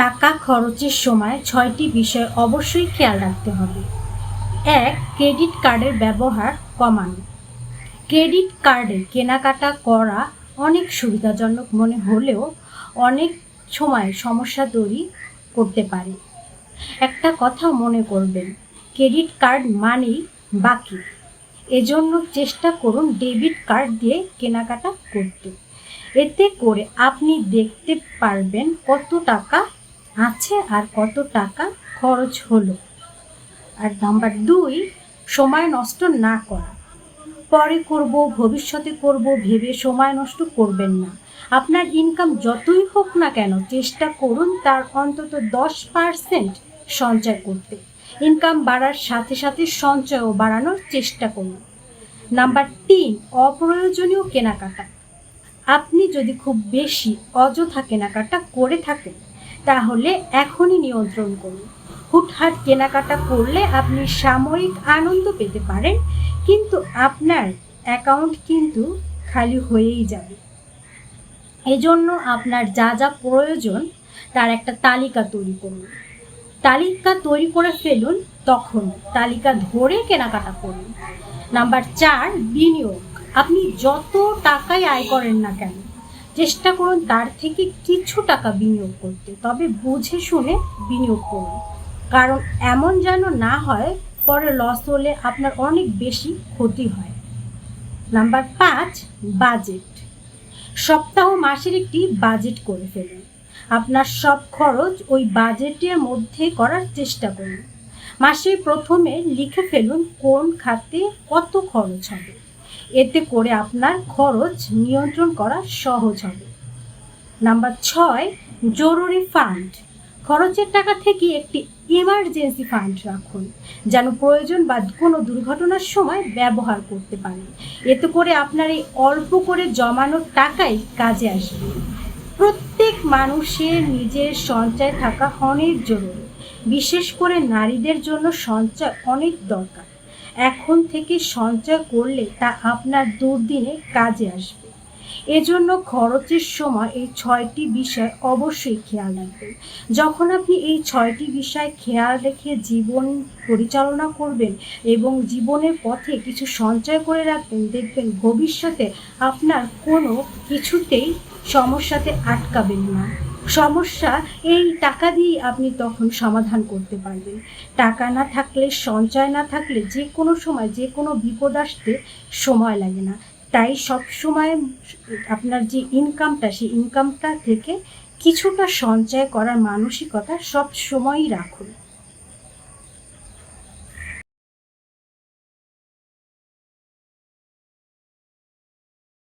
টাকা খরচের সময় ছয়টি বিষয় অবশ্যই খেয়াল রাখতে হবে। এক, ক্রেডিট কার্ডের ব্যবহার কমানো। ক্রেডিট কার্ডে কেনাকাটা করা অনেক সুবিধাজনক মনে হলেও অনেক সময় সমস্যা তৈরি করতে পারে। একটা কথা মনে করবেন, ক্রেডিট কার্ড মানেই বাকি। এজন্য চেষ্টা করুন ডেবিট কার্ড দিয়ে কেনাকাটা করতে। এতে করে আপনি দেখতে পারবেন কত টাকা আছে আর কত টাকা খরচ হলো। আর নাম্বার দুই, সময় নষ্ট না করা। পরে করব, ভবিষ্যতে করব, ভেবে সময় নষ্ট করবেন না। আপনার ইনকাম যতই হোক না কেন, চেষ্টা করুন তার অন্তত দশ পার্সেন্ট সঞ্চয় করতে। ইনকাম বাড়ার সাথে সাথে সঞ্চয়ও বাড়ানোর চেষ্টা করুন। নাম্বার তিন, অপ্রয়োজনীয় কেনাকাটা। আপনি যদি খুব বেশি অযথা কেনাকাটা করে থাকেন তাহলে এখনই নিয়ন্ত্রণ করুন। হুটহাট কেনাকাটা করলে আপনি সাময়িক আনন্দ পেতে পারেন, কিন্তু আপনার অ্যাকাউন্ট কিন্তু খালি হয়েই যাবে। এজন্য আপনার যা যা প্রয়োজন, তার একটা তালিকা তৈরি করুন। তালিকা তৈরি করে ফেলুন, তখন তালিকা ধরে কেনাকাটা করুন। নাম্বার চার, বিনিয়োগ। আপনি যত টাকাই আয় করেন না কেন চেষ্টা করুন তার থেকে কিছু টাকা বিনিয়োগ করতে, তবে বুঝে শুনে বিনিয়োগ করুন। কারণ এমন যেন না হয়, পরে লস হলে আপনার অনেক বেশি ক্ষতি হয়। নাম্বার পাঁচ বাজেট সপ্তাহ মাসের একটি বাজেট করে ফেলুন। আপনার সব খরচ ওই বাজেটের মধ্যে করার চেষ্টা করুন। মাসে প্রথমে লিখে ফেলুন কোন খাতে কত খরচ হবে। এতে করে আপনার খরচ নিয়ন্ত্রণ করা সহজ হবে। নাম্বার ছয়, জরুরি ফান্ড খরচের টাকা থেকে একটি ইমার্জেন্সি ফান্ড রাখুন, যেন প্রয়োজন বা কোনো দুর্ঘটনার সময় ব্যবহার করতে পারেন। এতে করে আপনার এই অল্প করে জমানোর টাকাই কাজে আসবে। প্রত্যেক মানুষের নিজের সঞ্চয় থাকা অনেক জরুরি, বিশেষ করে নারীদের জন্য সঞ্চয় অনেক দরকার। এখন থেকে সঞ্চয় করলে তা আপনার দুর্দিনে কাজে আসবে। এজন্য খরচের সময় এই ছয়টি বিষয় অবশ্যই খেয়াল রাখবেন। যখন আপনি এই ছয়টি বিষয় খেয়াল রেখে জীবন পরিচালনা করবেন এবং জীবনের পথে কিছু সঞ্চয় করে রাখবেন, দেখবেন ভবিষ্যতে আপনার কোনো কিছুতেই সমস্যাতে আটকাবেন না। সমস্যা, এই টাকা দিয়েই আপনি তখন সমাধান করতে পারবেন। টাকা না থাকলে, সঞ্চয় না থাকলে যে কোনো সময়, যে কোনো বিপদ আসতে সময় লাগে না। তাই সব সময় আপনার যে ইনকামটা সেই ইনকামটা থেকে কিছুটা সঞ্চয় করার মানসিকতা সব সময়ই রাখুন।